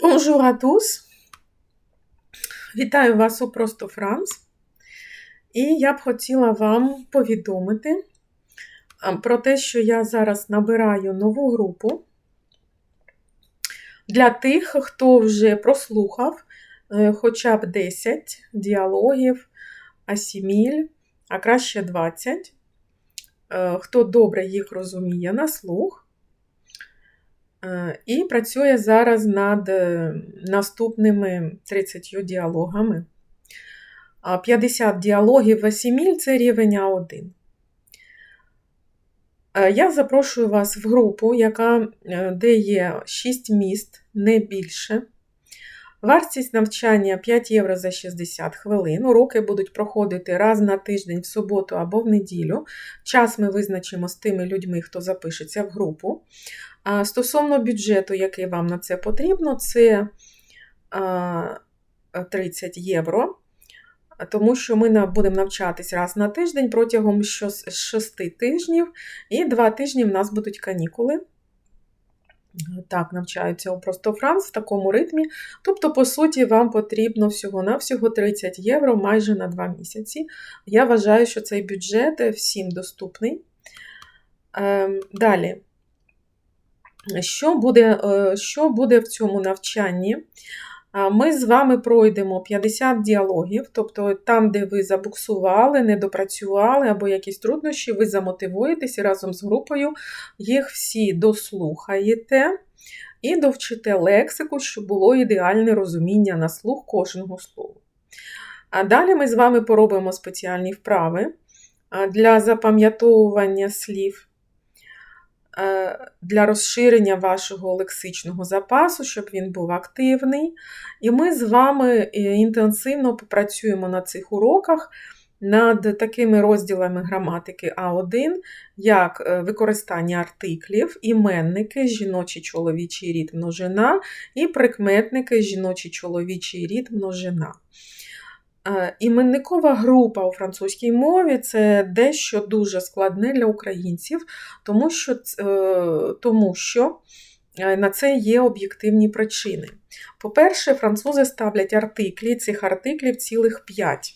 Bonjour à tous! Вітаю вас у Просто Франс. І я б хотіла вам повідомити про те, що я зараз набираю нову групу для тих, хто вже прослухав е, хоча б 10 діалогів, асіміль, а краще 20, е, хто добре їх розуміє на слух. Е, і працює зараз над е, наступними 30 діалогами. 50 діалогів в Асіміль це рівень А1. Е, я запрошую вас в групу, яка, де є 6 міст, не більше. Вартість навчання 5 євро за 60 хвилин. Уроки будуть проходити раз на тиждень в суботу або в неділю. Час ми визначимо з тими людьми, хто запишеться в групу. Стосовно бюджету, який вам на це потрібно, це 30 євро. Тому що ми будемо навчатись раз на тиждень протягом 6 тижнів, і 2 тижні в нас будуть канікули. Так, навчаються у просто Франц в такому ритмі. Тобто, по суті, вам потрібно всього-навсього 30 євро майже на 2 місяці. Я вважаю, що цей бюджет всім доступний. Ем, далі. Що буде, е, Що буде в цьому навчанні? Ми з вами пройдемо 50 діалогів, тобто там, де ви забуксували, не допрацювали або якісь труднощі, ви замотивуєтесь і разом з групою їх всі дослухаєте і довчите лексику, щоб було ідеальне розуміння на слух кожного слова. А далі ми з вами поробимо спеціальні вправи для запам'ятовування слів. Е, для розширення вашого лексичного запасу, щоб він був активний. І ми з вами е, інтенсивно попрацюємо на цих уроках над такими розділами граматики А1, як е, використання артиклів, іменники, жіночий чоловічий рід множина і прикметники, жіночий чоловічий рід множина. Е, іменникова група у французькій мові це дещо дуже складне для українців, тому що е, тому що е, на це є об'єктивні причини. По-перше, французи ставлять артиклі, цих артиклів цілих 5.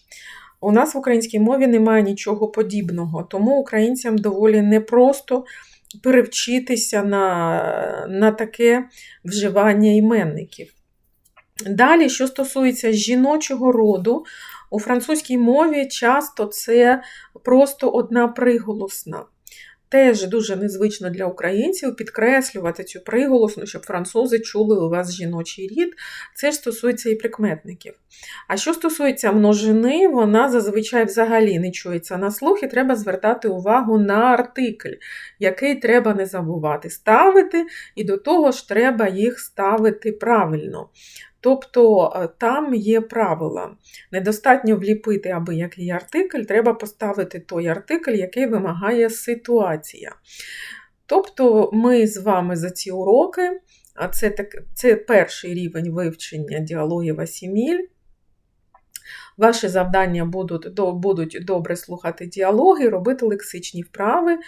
У нас в українській мові немає нічого подібного, тому українцям доволі непросто перевчитися на, на таке вживання іменників. Далі, що стосується жіночого роду, у французькій мові часто це просто одна приголосна. Теж дуже незвично для українців підкреслювати цю приголосну, щоб французи чули у вас жіночий рід. Це ж стосується і прикметників. А що стосується множини, вона зазвичай взагалі не чується на слух, і треба звертати увагу на артикль, який треба не забувати ставити, і до того ж треба їх ставити правильно. Тобто е, там є правила. Недостатньо вліпити аби який артикль, треба поставити той артикль, який вимагає ситуація. Тобто ми з вами за ці уроки, а це так, це перший рівень вивчення діалогів Асіміль. Ваші завдання будуть будуть добре слухати діалоги, робити лексичні вправи.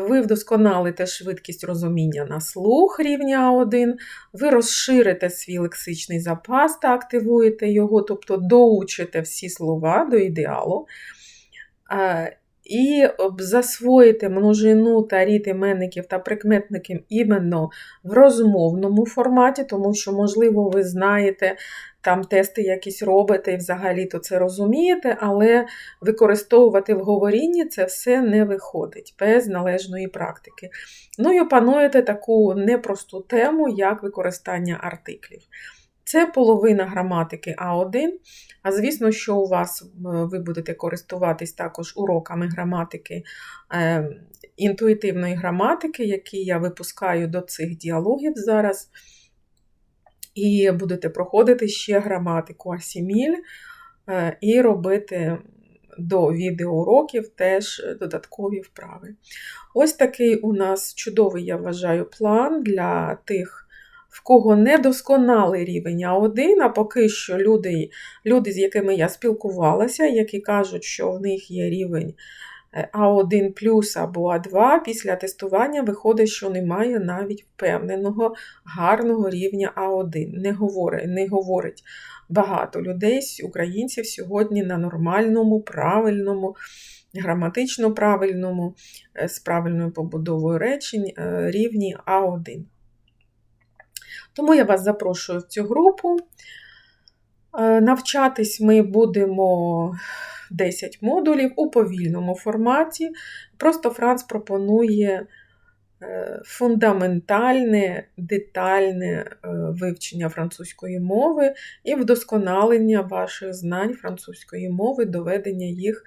Ви вдосконалите швидкість розуміння на слух рівня А1, ви розширите свій лексичний запас та активуєте його, тобто доучите всі слова до ідеалу. І засвоїти множину та рід іменників та прикметників іменно в розмовному форматі, тому що, можливо, ви знаєте там тести якісь робите і взагалі-то це розумієте, але використовувати в говорінні це все не виходить без належної практики. Ну і опануєте таку непросту тему, як використання артиклів. Це половина граматики А1. А звісно, що у вас ви будете користуватись також уроками граматики, е, інтуїтивної граматики, які я випускаю до цих діалогів зараз. І будете проходити ще граматику Асіміль е, і робити до відеоуроків теж додаткові вправи. Ось такий у нас чудовий, я вважаю, план для тих, в кого недосконалий рівень А1, а поки що люди, люди, з якими я спілкувалася, які кажуть, що в них є рівень е, А1 плюс або А2, після тестування виходить, що немає навіть впевненого гарного рівня А1. Не говорить, не говорить багато людей, українців сьогодні на нормальному, правильному, граматично правильному, е, з правильною побудовою речень е, рівні А1. Тому я вас запрошую в цю групу. Е, навчатись ми будемо 10 модулів у повільному форматі. Просто Франц пропонує е, фундаментальне, детальне е, вивчення французької мови і вдосконалення ваших знань французької мови, доведення їх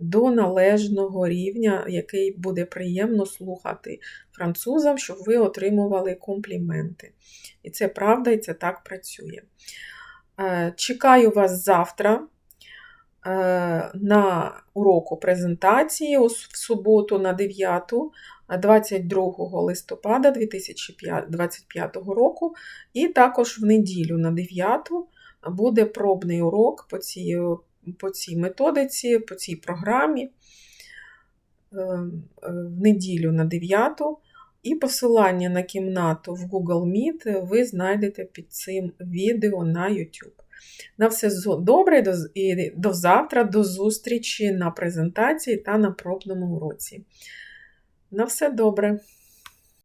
до належного рівня, який буде приємно слухати французам, щоб ви отримували компліменти. І це правда, і це так працює. Чекаю вас завтра на уроку презентації в суботу на 9, 22 листопада 2025 року, і також в неділю на 9 буде пробний урок по цій, по цій методиці, по цій програмі. В неділю на 9 і посилання на кімнату в Google Meet ви знайдете під цим відео на YouTube. На все добре і до завтра, до зустрічі на презентації та на пробному уроці. На все добре!